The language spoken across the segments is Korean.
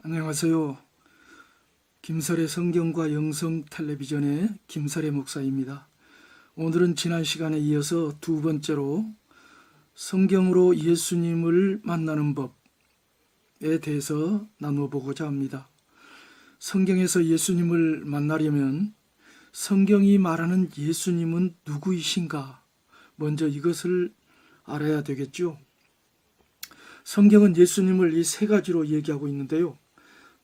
안녕하세요. 김설의 성경과 영성 텔레비전의 김설의 목사입니다. 오늘은 지난 시간에 이어서 두 번째로 성경으로 예수님을 만나는 법에 대해서 나눠보고자 합니다. 성경에서 예수님을 만나려면 성경이 말하는 예수님은 누구이신가? 먼저 이것을 알아야 되겠죠. 성경은 예수님을 이 세 가지로 얘기하고 있는데요.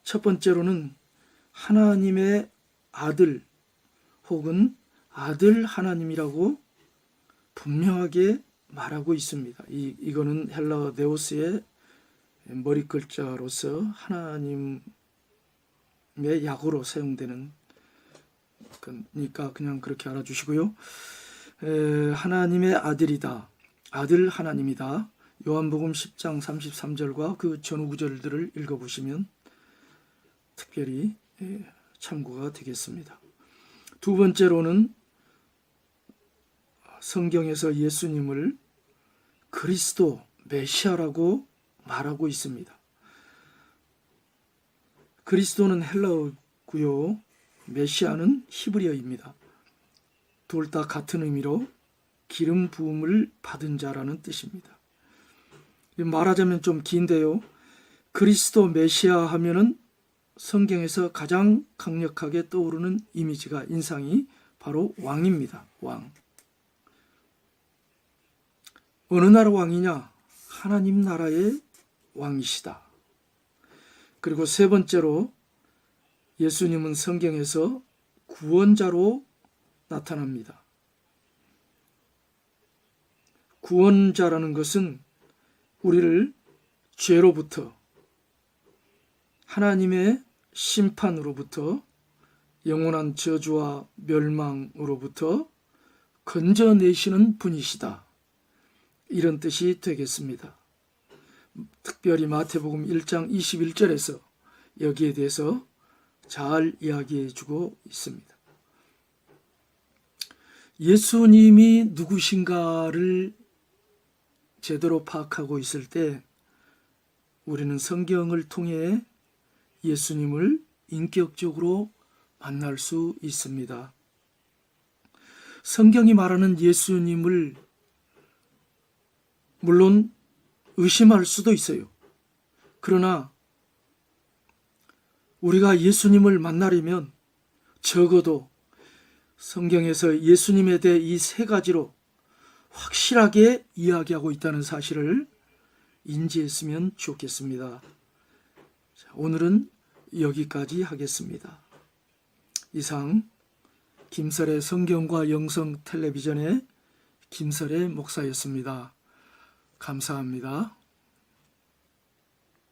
첫 번째로는 하나님의 아들 혹은 아들 하나님이라고 분명하게 말하고 있습니다. 이, 이거는 헬라 네오스의 머리 글자로서 하나님의 약어로 사용되는 거니까 그냥 그렇게 알아주시고요. 에, 하나님의 아들이다. 아들 하나님이다. 요한복음 10장 33절과 그 전후 구절들을 읽어보시면 특별히 예, 참고가 되겠습니다. 두 번째로는 성경에서 예수님을 그리스도 메시아라고 말하고 있습니다. 그리스도는 헬라어고요. 메시아는 히브리어입니다. 둘 다 같은 의미로 기름 부음을 받은 자라는 뜻입니다. 말하자면 좀 긴데요. 그리스도 메시아 하면은 성경에서 가장 강력하게 떠오르는 이미지가 인상이 바로 왕입니다. 왕. 어느 나라 왕이냐? 하나님 나라의 왕이시다. 그리고 세 번째로 예수님은 성경에서 구원자로 나타납니다. 구원자라는 것은 우리를 죄로부터 하나님의 심판으로부터 영원한 저주와 멸망으로부터 건져내시는 분이시다. 이런 뜻이 되겠습니다. 특별히 마태복음 1장 21절에서 여기에 대해서 잘 이야기해 주고 있습니다. 예수님이 누구신가를 제대로 파악하고 있을 때 우리는 성경을 통해 예수님을 인격적으로 만날 수 있습니다. 성경이 말하는 예수님을 물론 의심할 수도 있어요. 그러나 우리가 예수님을 만나려면 적어도 성경에서 예수님에 대해 이 세 가지로 확실하게 이야기하고 있다는 사실을 인지했으면 좋겠습니다. 자, 오늘은 여기까지 하겠습니다. 이상 김설의 성경과 영성 텔레비전의 김설의 목사였습니다. 감사합니다.